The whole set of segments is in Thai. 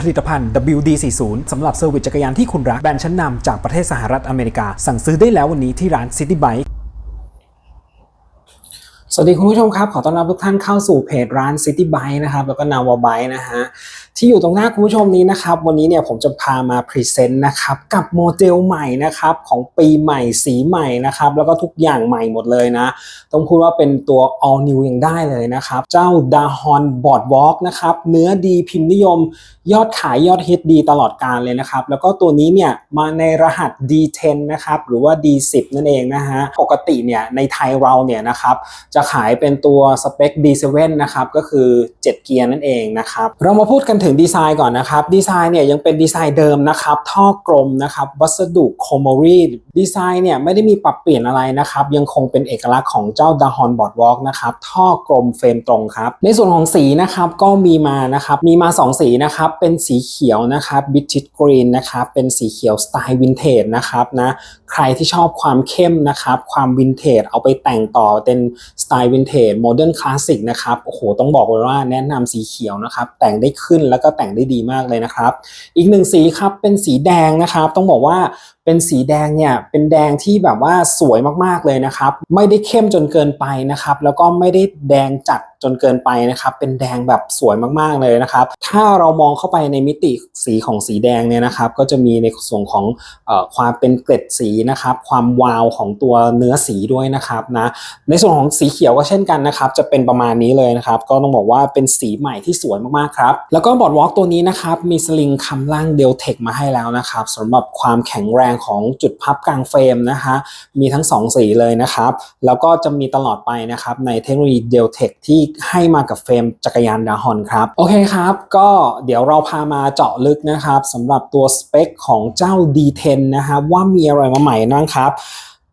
ผลิตภัณฑ์ WD40 สำหรับเซอร์วิสจักรยานที่คุณรัก แบรนด์ชั้นนำจากประเทศสหรัฐอเมริกา สั่งซื้อได้แล้ววันนี้ที่ร้าน City Bike สวัสดีคุณผู้ชมครับ ขอต้อนรับทุกท่านเข้าสู่เพจร้าน City Bike นะครับ แล้วก็นาวบ Bike นะฮะ ที่อยู่ตรงหน้าคุณผู้ชมนี้นะครับ วันนี้เนี่ยผมจะพามาพรีเซนต์นะครับกับโมเดลใหม่นะครับของปีใหม่สีใหม่นะครับแล้วก็ทุกอย่างใหม่หมดเลยนะ ต้องพูดว่าเป็นตัว all new ยังได้เลยนะครับ เจ้า Dahon Boardwalk นะครับเนื้อดีพิมพ์นิยม ยอดขายยอดฮิตดีตลอดการเลยนะครับ แล้วก็ตัวนี้เนี่ยมาในรหัส D10 นะครับหรือว่า D10 นั่นเองนะฮะปกติเนี่ยในไทยเราเนี่ยนะครับจะขายเป็นตัวสเปค D7 นะครับก็คือ 7 เกียร์นั่นเองนะครับเรามาพูดกันถึงดีไซน์ก่อนนะครับ ดีไซน์เนี่ยยังเป็นดีไซน์เดิมนะครับ ท่อกลมนะครับ วัสดุโคโมรีดีไซน์เนี่ยไม่ได้มีปรับเปลี่ยนอะไรนะครับ ยังคงเป็นเอกลักษณ์ของเจ้า Dahon Boardwalk นะครับ ท่อกลมเฟรมตรงครับ ในส่วนของสีนะครับก็มีมานะครับ มีมา 2 สีนะครับ เป็นสีเขียวนะครับบิ t ิ g กรีนนะครับ เป็นสีเขียวสไตล์วินเทจนะครับนะ ใครที่ชอบความเข้มนะครับ ความวินเทจเอาไปแต่งต่อเป็นสไตล์วินเทจโมเดิร์นคลาสสิกนะครับ โอ้โห ต้องบอกเลยว่าแนะนำสีเขียวนะครับ แต่งได้ขึ้นแล้วก็แต่งได้ดีมากเลยนะครับ อีกหนึ่งสีครับเป็นสีแดงนะครับ ต้องบอกว่า เป็นสีแดงเนี่ยเป็นแดงที่แบบว่าสวยมากๆเลยนะครับ ไม่ได้เข้มจนเกินไปนะครับ แล้วก็ไม่ได้แดงจัดจนเกินไปนะครับ เป็นแดงแบบสวยมากๆเลยนะครับ ถ้าเรามองเข้าไปในมิติสีของสีแดงเนี่ยนะครับ ก็จะมีในส่วนของออความเป็นเกล็ดสีนะครับ ความวาวของตัวเนื้อสีด้วยนะครับนะ ในส่วนของสีเขียวก็เช่นกันนะครับ จะเป็นประมาณนี้เลยนะครับ ก็ต้องบอกว่าเป็นสีใหม่ที่สวยมากๆครับ แล้วก็บอร์ดวอล์กตัวนี้นะครับ มีสลิงคำล่างเดลเทคมาให้แล้วนะครับสำหรับความแข็งแรงของจุดพับกลางเฟรมนะคะมีทั้ง 2 สีเลยนะครับ แล้วก็จะมีตลอดไปนะครับในเทคโนโลยีเดลเทคที่ให้มากับเฟรมจักรยานดาฮอนครับ โอเคครับ ก็เดี๋ยวเราพามาเจาะลึกนะครับสำหรับตัวสเปคของเจ้า D10 นะครับว่ามีอะไรมาใหม่นั่งครับ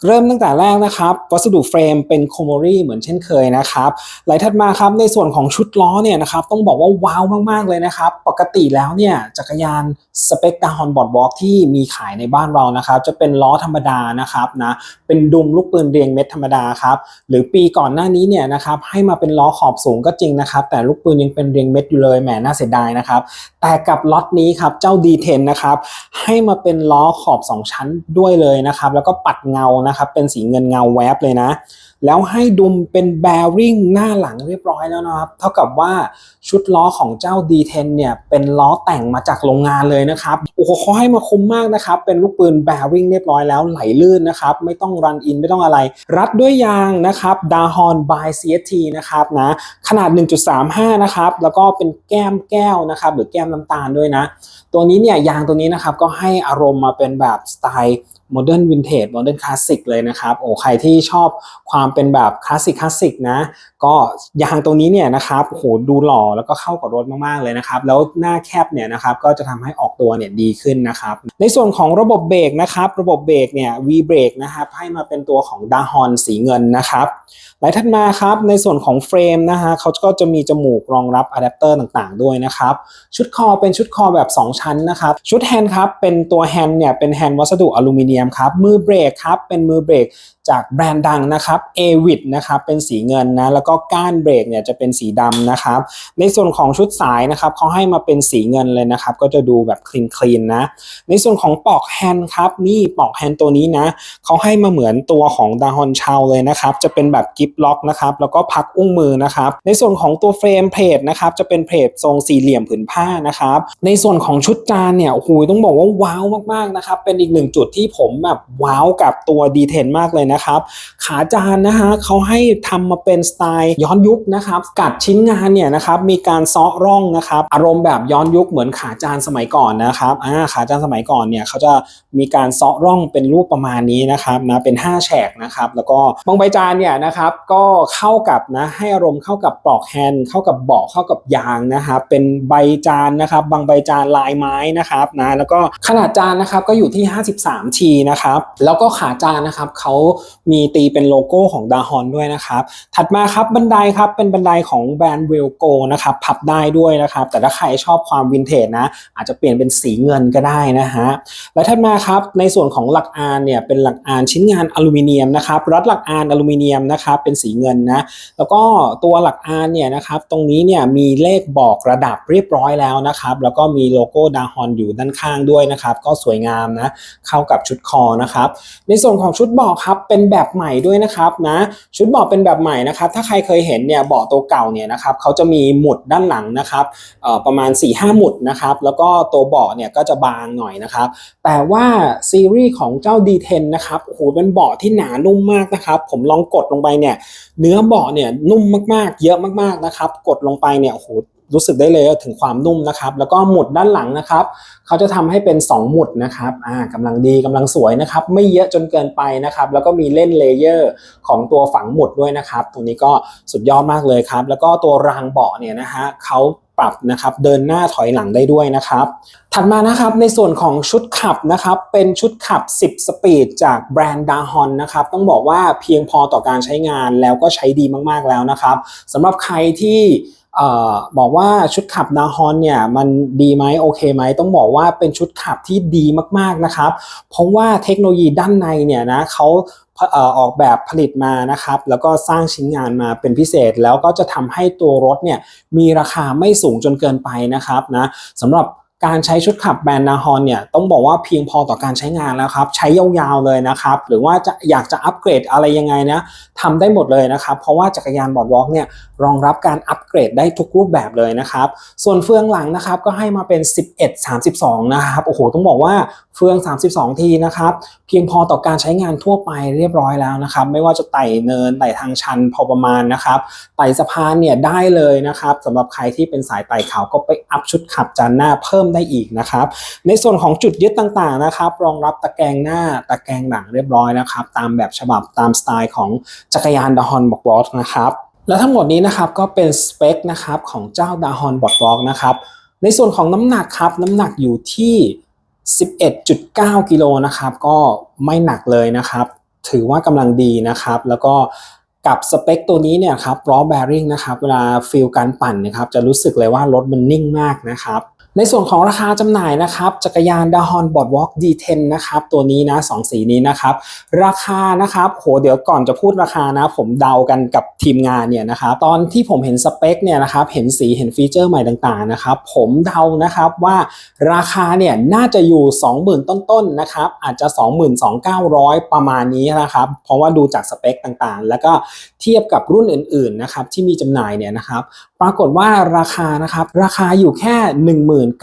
เริ่มตั้งแต่แรกนะครับ วัสดุเฟรมเป็นโคโมรีเหมือนเช่นเคยนะครับไหลถัดมาครับในส่วนของชุดล้อเนี่ยนะครับต้องบอกว่าว้าวมากๆเลยนะครับ ปกติแล้วเนี่ยจักรยานสเปกดาฮอนบอร์ดวอล์กที่มีขายในบ้านเรานะครับ จะเป็นล้อธรรมดานะครับนะเป็นดุมลูกปืนเรียงเม็ดธรรมดาครับหรือปีก่อนหน้านี้เนี่ยนะครับให้มาเป็นล้อขอบสูงก็จริงนะครับ แต่ลูกปืนยังเป็นเรียงเม็ดอยู่เลยแหมน่าเสียดายนะครับ แต่กับล็อตนี้ครับเจ้า D10 นะครับให้มาเป็นล้อขอบ 2 ชั้นด้วยเลยนะครับ แล้วก็ปัดเงานะครับเป็นสีเงินเงาแวบเลยนะ แล้วให้ดุมเป็นแบริ่งหน้าหลังเรียบร้อยแล้วนะครับ เท่ากับว่าชุดล้อของเจ้า D10 เนี่ยเป็นล้อแต่งมาจากโรงงานเลยนะครับโอ้โหเขาให้มาคุ้มมากนะครับ เป็นลูกปืนแบริ่งเรียบร้อยแล้วไหลลื่นนะครับ ไม่ต้องรันอินไม่ต้องอะไร รัดด้วยยางนะครับ Dahon by CST นะครับนะขนาด 1.35 นะครับ แล้วก็เป็นแก้มแก้วนะครับหรือแก้มน้ำตาลด้วยนะตัวนี้เนี่ยยางตัวนี้นะครับก็ให้อารมณ์มาเป็นแบบสไตล์โมเดิร์นวินเทจโมเดิร์นคลาสสิกเลยนะครับโอ้ใครที่ชอบความเป็นแบบคลาสสิกคลาสสิกนะก็ยางตรงนี้เนี่ยนะครับโอ้โหดูหล่อแล้วก็เข้ากับรถมากๆเลยนะครับแล้วหน้าแคบเนี่ยนะครับก็จะทำให้ออกตัวเนี่ยดีขึ้นนะครับในส่วนของระบบเบรกนะครับระบบเบรกเนี่ย V brake นะครับให้มาเป็นตัวของ Dahon สีเงินนะครับไหลถัดมาครับในส่วนของเฟรมนะฮะเขาก็จะมีจมูกรองรับอะแดปเตอร์ต่างๆ ด้วยนะครับชุดคอเป็นชุดคอแบบ 2ชั้นนะครับ ชุดแฮนด์ครับเป็นตัวแฮนด์เนี่ยเป็นแฮนด์วัสดุอลูมิเนียมครับ มือเบรกครับเป็นมือเบรกจากแบรนด์ดังนะครับ a w i t นะครับเป็นสีเงินนะแล้วก็ก้านเบรกเนี่ยจะเป็นสีดำนะครับในส่วนของชุดสายนะครับเขาให้มาเป็นสีเงินเลยนะครับ ก็จะดูแบบคลีนคลีนนะ ในส่วนของปลอกแฮนด์ครับนี่ปลอกแฮนด์ตัวนี้นะเขาให้มาเหมือนตัวของดาฮอนชาวเลยนะครับ จะเป็นแบบกิฟล็อกนะครับแล้วก็พักอุ้งมือนะครับ ในส่วนของตัวเฟรมเพลทนะครับจะเป็นเพลททรงสี่เหลี่ยมผืนผ้านะครับ ในส่วนของชุดจานเนี่ยโอ้โหต้องบอกว่าว้าวมากๆนะครับเป็นอีกหนึ่งจุดที่ผมแบบว้าวกับตัวดีเทนมากเลยนะครับ ขาจานนะฮะเขาให้ทำมาเป็นสไตล์ย้อนยุคนะครับกัดชิ้นงานเนี่ยนะครับมีการซาะร่องนะครับอารมณ์แบบย้อนยุคเหมือนขาจานสมัยก่อนนะครับอ่าขาจานสมัยก่อนเนี่ยเขาจะมีการซาะร่องเป็นรูปประมาณนี้นะครับนะเป็น 5 แฉกนะครับแล้วก็บางใบจานเนี่ยนะครับก็เข้ากับนะให้อารมณ์เข้ากับปลอกแฮนด์เข้ากับเบาะเข้ากับยางนะครับเป็นใบจานนะครับบางใบจานลายไม้นะครับนะแล้วก็ขนาดจานนะครับก็อยู่ที่ 53ทีนะครับแล้วก็ขาจานนะครับเขามีตีเป็นโลโก้ของดาฮอนด้วยนะครับ ถัดมาครับบันไดครับเป็นบันไดของแบรนด์เวลโกนะครับพับได้ด้วยนะครับ แต่ถ้าใครชอบความวินเทจนะ อาจจะเปลี่ยนเป็นสีเงินก็ได้นะฮะและถัดมาครับในส่วนของหลักอานเนี่ยเป็นหลักอานชิ้นงานอลูมิเนียมนะครับรัดหลักอานอลูมิเนียมนะครับเป็นสีเงินนะแล้วก็ตัวหลักอานเนี่ยนะครับตรงนี้เนี่ยมีเลขบอกระดับเรียบร้อยแล้วนะครับ แล้วก็มีโลโก้ดาฮอนอยู่ด้านข้างด้วยนะครับ ก็สวยงามนะ เข้ากับชุดคอนะครับ ในส่วนของชุดเบาะครับเป็นแบบใหม่ด้วยนะครับนะชุดเบาะเป็นแบบใหม่นะครับ ถ้าใครเคยเห็นเนี่ยเบาะตัวเก่าเนี่ยนะครับเขาจะมีหมุดด้านหลังนะครับประมาณ4-5หมุดนะครับ แล้วก็ตัวเบาะเนี่ยก็จะบางหน่อยนะครับ แต่ว่าซีรีส์ของเจ้า D10 นะครับโอ้โหเป็นเบาะที่หนานุ่มมากนะครับ ผมลองกดลงไปเนี่ยเนื้อเบาะเนี่ยนุ่มมากๆ เยอะมากๆนะครับ กดลงไปเนี่ยโอ้โห รู้สึกได้เลยถึงความนุ่มนะครับ แล้วก็หมุดด้านหลังนะครับ เขาจะทำให้เป็น 2 หมุดนะครับอ่ากำลังดีกำลังสวยนะครับ ไม่เยอะจนเกินไปนะครับ แล้วก็มีเล่นเลเยอร์ของตัวฝังหมุดด้วยนะครับตรงนี้ก็สุดยอดมากเลยครับ แล้วก็ตัวรางเบาะเนี่ยนะฮะเขาปรับนะครับเดินหน้าถอยหลังได้ด้วยนะครับ ถัดมานะครับในส่วนของชุดขับนะครับเป็นชุดขับ 10 สปีดจากแบรนด์ดาฮอนนะครับต้องบอกว่าเพียงพอต่อการใช้งานแล้วก็ใช้ดีมากๆแล้วนะครับสำหรับใครที่ บอกว่าชุดขับนาฮอนเนี่ยมันดีไหมโอเคไหมต้องบอกว่าเป็นชุดขับที่ดีมากๆนะครับ เพราะว่าเทคโนโลยีด้านในเนี่ยนะเขาออกแบบผลิตมานะครับ แล้วก็สร้างชิ้นงานมาเป็นพิเศษ แล้วก็จะทำให้ตัวรถเนี่ยมีราคาไม่สูงจนเกินไปนะครับนะสำหรับ การใช้ชุดขับแบรนด์นาฮอนเนี่ยต้องบอกว่าเพียงพอต่อการใช้งานแล้วครับใช้ยาวๆเลยนะครับหรือว่าจะอยากจะอัปเกรดอะไรยังไงนะทำได้หมดเลยนะครับเพราะว่าจักรยานบอร์ดวอล์กเนี่ยรองรับการอัปเกรดได้ทุกรูปแบบเลยนะครับส่วนเฟืองหลังนะครับก็ให้มาเป็น 11 32 นะครับโอ้โหต้องบอกว่าเฟือง 32 ทีนะครับเพียงพอต่อการใช้งานทั่วไปเรียบร้อยแล้วนะครับไม่ว่าจะไต่เนินไต่ทางชันพอประมาณนะครับไต่สะพานเนี่ยได้เลยนะครับสำหรับใครที่เป็นสายไต่เขาก็ไปอัพชุดขับจานหน้าเพิ่มได้อีกนะครับ ในส่วนของจุดยึดต่างๆนะครับ รองรับตะแกรงหน้าตะแกรงหลังเรียบร้อยนะครับ ตามแบบฉบับตามสไตล์ของจักรยานดาฮอนบอกวอลนะครับ และทั้งหมดนี้นะครับก็เป็นสเปคนะครับของเจ้าดาฮอนบอดวอล์กนะครับ ในส่วนของน้ำหนักครับน้ำหนักอยู่ที่ 11.9 กิโลนะครับก็ไม่หนักเลยนะครับ ถือว่ากำลังดีนะครับ แล้วก็กับสเปคตัวนี้เนี่ยครับล้อแบริ่งนะครับ เวลาฟิลการปั่นนะครับ จะรู้สึกเลยว่ารถมันนิ่งมากนะครับ ในส่วนของราคาจำหน่ายนะครับ จักรยาน d a h o n Boardwalk D10 นะครับ ตัวนี้นะสองสีนี้นะครับ ราคานะครับโหเดี๋ยวก่อนจะพูดราคานะ ผมเดากันกับทีมงานเนี่ยนะครับตอนที่ผมเห็นสเปคเนี่ยนะครับ เห็นสีเห็นฟีเจอร์ใหม่ต่างๆนะครับ ผมเดานะครับว่าราคาเนี่ยน่าจะอยู่ 20,000 ต้นๆนะครับ อาจจะ 22,900 ประมาณนี้นะครับ เพราะว่าดูจากสเปคต่างๆ แล้วก็เทียบกับรุ่นอื่นๆนะครับที่มีจำหน่ายเนี่ยนะครับปรากฏว่าราคานะครับราคาอยู่แค่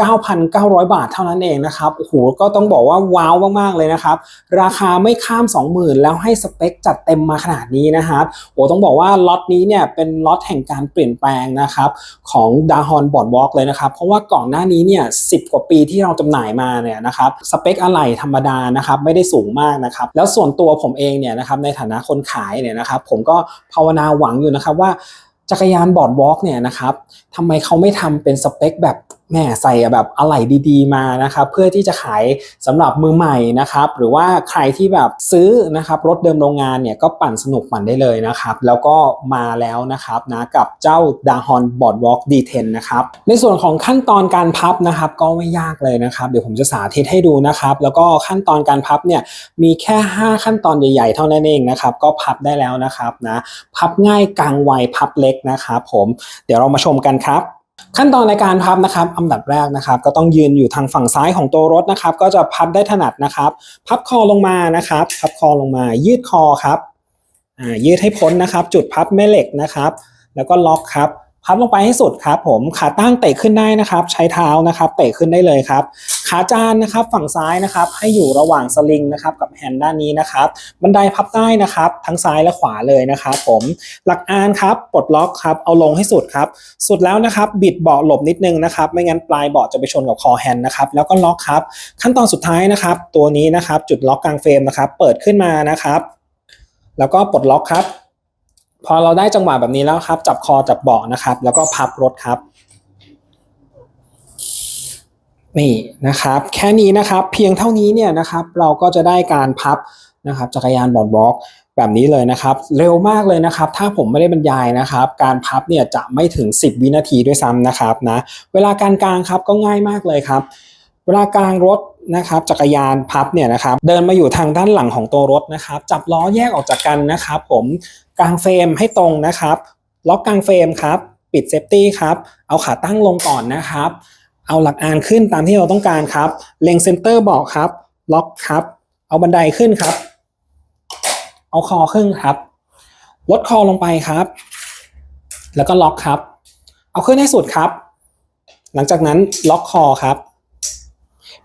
19,900 บาทเท่านั้นเองนะครับโอ้โหก็ต้องบอกว่าว้าวมากๆเลยนะครับ ราคาไม่ข้าม 20,000 แล้วให้สเปคจัดเต็มมาขนาดนี้นะครับโอ้ต้องบอกว่าล็อตนี้เนี่ยเป็นล็อตแห่งการเปลี่ยนแปลงนะครับของดาฮอนบอร์ดวอล์กเลยนะครับ เพราะว่าก่อนหน้านี้เนี่ย10กว่าปีที่เราจำหน่ายมาเนี่ยนะครับสเปคอะไหล่ธรรมดานะครับไม่ได้สูงมากนะครับแล้วส่วนตัวผมเองเนี่ยนะครับในฐานะคนขายเนี่ยนะครับผมก็ภาวนาหวังอยู่นะครับว่า จักรยานบอร์ดวอล์กเนี่ยนะครับทำไมเขาไม่ทำเป็นสเปคแบบ แม่ใส่แบบอะไหล่ดีๆมานะครับเพื่อที่จะขายสำหรับมือใหม่นะครับหรือว่าใครที่แบบซื้อนะครับรถเดิมโรงงานเนี่ยก็ปั่นสนุกปั่นได้เลยนะครับแล้วก็มาแล้วนะครับนะกับเจ้า d a h o n Boardwalk D10 นะครับในส่วนของขั้นตอนการพับนะครับก็ไม่ยากเลยนะครับ เดี๋ยวผมจะสาธิตให้ดูนะครับแล้วก็ขั้นตอนการพับเนี่ยมีแค่ 5 ขั้นตอนใหญ่ๆ เท่านั้นเองนะครับก็พับได้แล้วนะครับนะพับง่ายกลางไวพับเล็กนะครับผมเดี๋ยวเรามาชมกันครับ ขั้นตอนในการพับนะครับอันดับแรกนะครับ ก็ต้องยืนอยู่ทางฝั่งซ้ายของตัวรถนะครับ ก็จะพับได้ถนัดนะครับ พับคอลงมานะครับ พับคอลงมา ยืดคอครับอ่ายืดให้พ้นนะครับ จุดพับแม่เหล็กนะครับ แล้วก็ล็อกครับ พับลงไปให้สุดครับผมขาตั้งเตะขึ้นได้นะครับ ใช้เท้านะครับเตะขึ้นได้เลยครับ ขาจานนะครับฝั่งซ้ายนะครับ ให้อยู่ระหว่างสลิงนะครับกับแฮนด์ด้านนี้นะครับ บันไดพับได้นะครับ ทั้งซ้ายและขวาเลยนะครับผมหลักอานครับปลดล็อกครับเอาลงให้สุดครับ สุดแล้วนะครับ บิดเบาะหลบนิดนึงนะครับ ไม่งั้นปลายเบาะจะไปชนกับคอแฮนด์นะครับแล้วก็ล็อกครับ ขั้นตอนสุดท้ายนะครับ ตัวนี้นะครับ จุดล็อกกลางเฟรมนะครับ เปิดขึ้นมานะครับ แล้วก็ปลดล็อกครับ พอเราได้จังหวะแบบนี้แล้วครับ จับคอจับเบาะนะครับ แล้วก็พับรถครับ นี่นะครับ แค่นี้นะครับ เพียงเท่านี้เนี่ยนะครับ เราก็จะได้การพับนะครับ จักรยานบอร์ดบล็อกแบบนี้เลยนะครับ เร็วมากเลยนะครับ ถ้าผมไม่ได้บรรยายนะครับ การพับเนี่ยจะไม่ถึง 10 วินาทีด้วยซ้ำนะครับนะเวลาการกลางครับก็ง่ายมากเลยครับ เวลากลางรถนะครับจักรยานพับเนี่ยนะครับเดินมาอยู่ทางด้านหลังของตัวรถนะครับ จับล้อแยกออกจากกันนะครับ ผมกลางเฟรมให้ตรงนะครับล็อกกลางเฟรมครับ ปิดเซฟตี้ครับ เอาขาตั้งลงก่อนนะครับ เอาหลักอานขึ้นตามที่เราต้องการครับ เล็งเซนเตอร์บอกครับ ล็อกครับ เอาบันไดขึ้นครับ เอาคอขึ้นครับ ลดคอลงไปครับ แล้วก็ล็อกครับ เอาขึ้นให้สุดครับ หลังจากนั้นล็อกคอครับ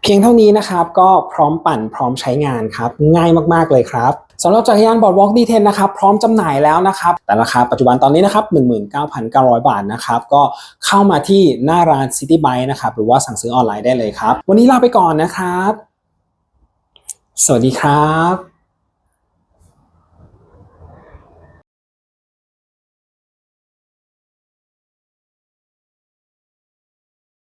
เพียงเท่านี้นะครับก็พร้อมปั่นพร้อมใช้งานครับ ง่ายมากๆเลยครับสำหรับจักรยานบอร์ดวอล์กดีเทนนะครับพร้อมจำหน่ายแล้วนะครับ แต่ราคาปัจจุบันตอนนี้นะครับ 19,900 บาทนะครับ ก็เข้ามาที่หน้าร้าน City Bike นะครับ หรือว่าสั่งซื้อออนไลน์ได้เลยครับ วันนี้ลาไปก่อนนะครับ สวัสดีครับ